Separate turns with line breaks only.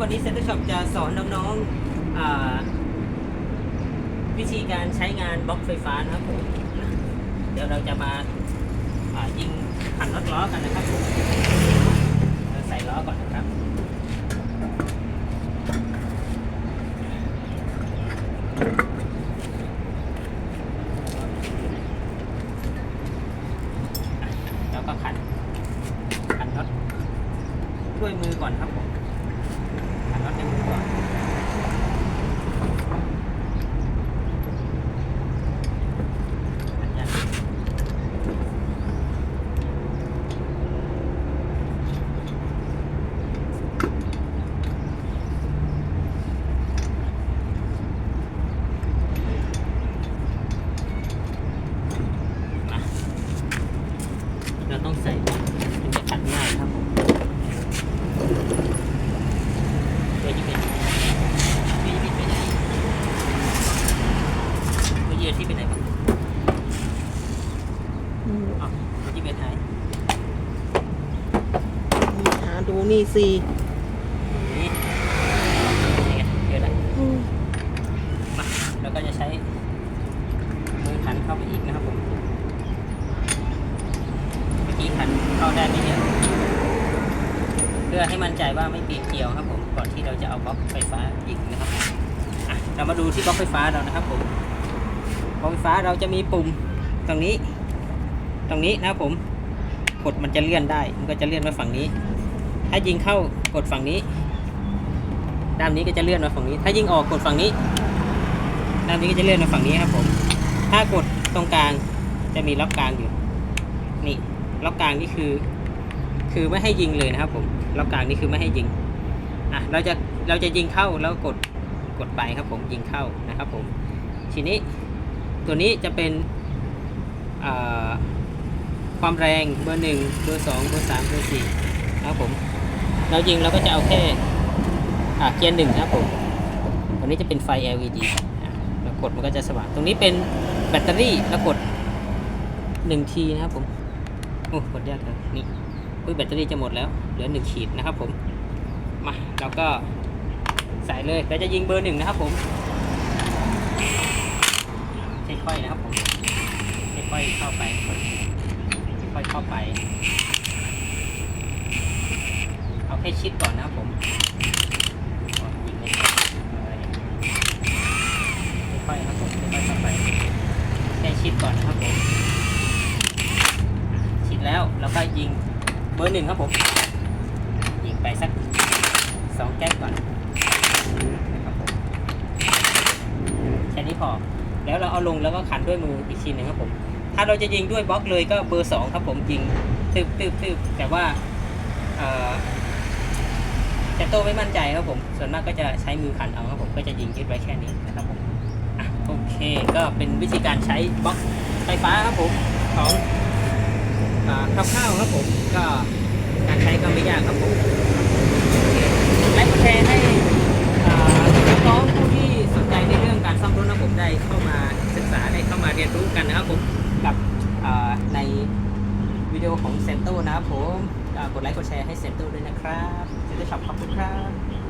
วันนี้เซ็นเตอร์ช็อปจะสอนน้องๆวิธีการใช้งานบล็อกไฟฟ้านะครับผมเดี๋ยวเราจะมาายิงขันน็อตล้อกันนะครับผมใส่ล้อก่อนนะครับแล้วก็ขันขันน็อตด้วยมือก่อนครับผมขันน็อตด้วยมือก่อนขันยันมา เราต้องใส่ถึงจะขันง่ายครับผมเดี๋ยวจะเป็นเดี๋ยวจะเป็นไปไหนเมื่อเยียที่ไปไหนบ้าง
อืม
อ๋อเมื่อกี้เป็นไหน
หาดูนี่สิ
นี่นี่ไงเดี๋ยวนะ
อืม
มาแล้วก็จะใช้มือขันเข้าไปอีกนะครับผม เมื่อกี้ขันเข้าได้ไม่เยอะเพื่อให้มั่นใจว่าไม่ปีนเกลียวครับผมก่อนที่เราจะเอาบล็อกไฟฟ้าอีกนะครับผมอะเรามาดูที่บล็อกไฟฟ้าเรานะครับผมบล็อกไฟฟ้าเราจะมีปุ่มตรงนี้ ตรงนี้นะครับผมกดมันจะเลื่อนได้ มันก็จะเลื่อนมาฝั่งนี้ ถ้ายิงเข้ากดฝั่งนี้ ด้านนี้ก็จะเลื่อนมาฝั่งนี้ ถ้ายิงออกกดฝั่งนี้ ด้านนี้ก็จะเลื่อนมาฝั่งนี้ครับผม ถ้ากดตรงกลางจะมีล็อกกลางอยู่ นี่ล็อกกลางนี่คือ คือไม่ให้ยิงเลยนะครับผม ล็อกกลางนี่คือไม่ให้ยิงอะเราจะเราจะยิงเข้าแล้วกดกดไปครับผมยิงเข้านะครับผมทีนี้ตัวนี้จะเป็นความแรงเบอร์หนึ่งเบอร์สองเบอร์สามเบอร์สี่นะครับผมเรายิงเราก็จะเอาแค่เกียร์หนึ่งนะครับผมตัวนี้จะเป็นไฟ LED เรากดมันก็จะสว่างตรงนี้เป็นแบตเตอรี่แล้วกดหนึ่งทีนะครับผมโอ้กดยากเลยนี่ อุ้ยแบตเตอรี่จะหมดแล้ว เหลือหนึ่งขีดนะครับผมมาเราก็ใส่เลยเราจะยิงเบอร์หนึ่งนะครับผมค่อยๆนะครับผมค่อยๆเข้าไปค่อยๆเข้าไปเอาแค่ชิดก่อนนะครับผมก่อยิงไม่เข้าอะไรค่อยๆครับผมค่อยๆเข้าไปแค่ชิดก่อนนะครับผมชิดแล้วเราก็ยิง เบอร์หนึ่งครับผมยิงไปสักสองแก๊กก่อนนะครับผมแค่นี้พอ แล้วเราเอาลงแล้วก็ขันด้วยมืออีกทีหนึ่งครับผม ถ้าเราจะยิงด้วยบล็อกเลยก็เบอร์สองครับผมยิงตึบตึบตึบแต่ว่าเอ่อแต่โตไม่มั่นใจครับผม ส่วนมากก็จะใช้มือขันเอาครับผมก็จะยิงยึดไว้แค่นี้นะครับผมอโอเคก็เป็นวิธีการใช้บล็อกไฟฟ้าครับผมของ คร่าวๆครับผม ก็การใช้ก็ไม่ยากครับผมและแชร์ให้น้องผู้ที่สนใจในเรื่องการซ่อมรถนะผมได้เข้ามาศึกษาได้เข้ามาเรียนรู้กันนะครับผมกับในวิดีโอของเซนโตนะครับผมกดไลค์กดแชร์ให้เซนโตด้วยนะครับเซนโตช็อปขอบคุณครับ